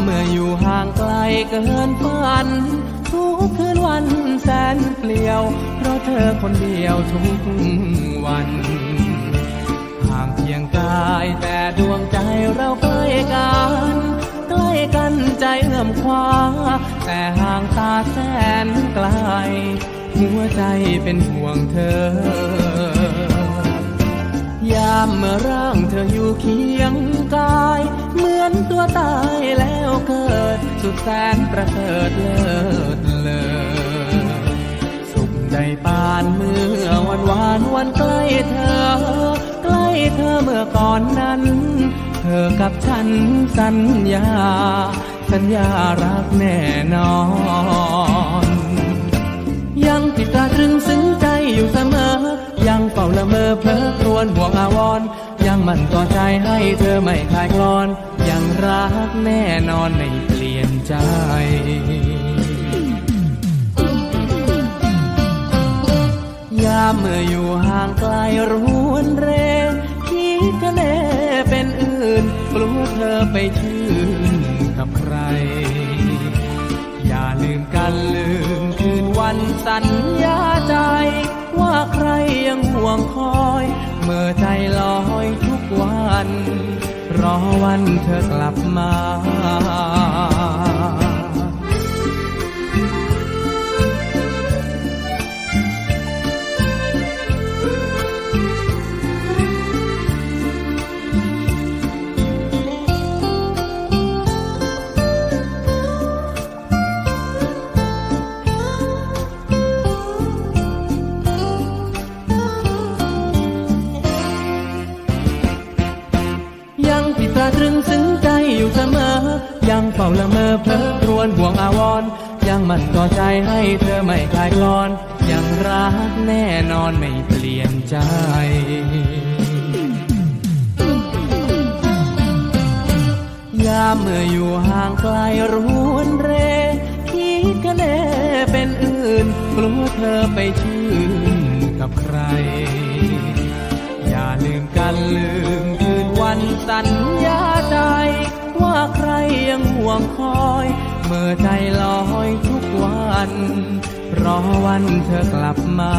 เมื่ออยู่ห่างไกลเกินฝัน ทุกคืนวันแสนเปลี่ยว เพราะเธอคนเดียวทุกวันห่างเพียงกายแต่ดวงใจเราใกล้กันใกล้กันใจเอื้อมคว้า แต่ห่างตาแสนไกล หัวใจเป็นห่วงเธอยามเมื่อร่างเธออยู่เคียงกาย เหมือนตัวตายแล้ว เกิด สุดแสนประเสริฐเลิศเลอสุขใจปานเมื่อวันวานวันใกล้เธอ ใกล้เธอเมื่อก่อนนั้น เธอกับฉันสัญญา สัญญารักแน่นอน ยังติดตาตรึงซึ้งใจอยู่เสมอ ยังเฝ้าละเมอเพลอครวญห่วงอาวรณ์ ยังมั่นต่อใจให้เธอไม่คลายคลอน ยังรักแน่นอนไม่เปลี่ยนใจยามเมื่ออยู่ห่างไกลรวนเรคิดทะเลเป็นอื่นกลัวเธอไปชื่นกับใคร อย่าลืมกันลืมคืนวันสัญญาใจ ว่าใครยังห่วงคอย เมื่อใจล รอวันเธอกลับมา เฝ้าละเมอเพลอครวญห่วงอาวรยังมันต่อใจให้เธอไม่คลายกลอน ยังรักแน่นอนไม่เปลี่ยนใจยามเมื่ออยู่ห่างไกลรวนเรคิดกันแน่เป็นอื่น กลัวเธอไปชื่นกับใคร อย่าลืมกันลืมคืนวันสัญญาใจ ว่าใครยังห่วงคอยเมื่อใจลอยทุกวัน รอวันเธอกลับมา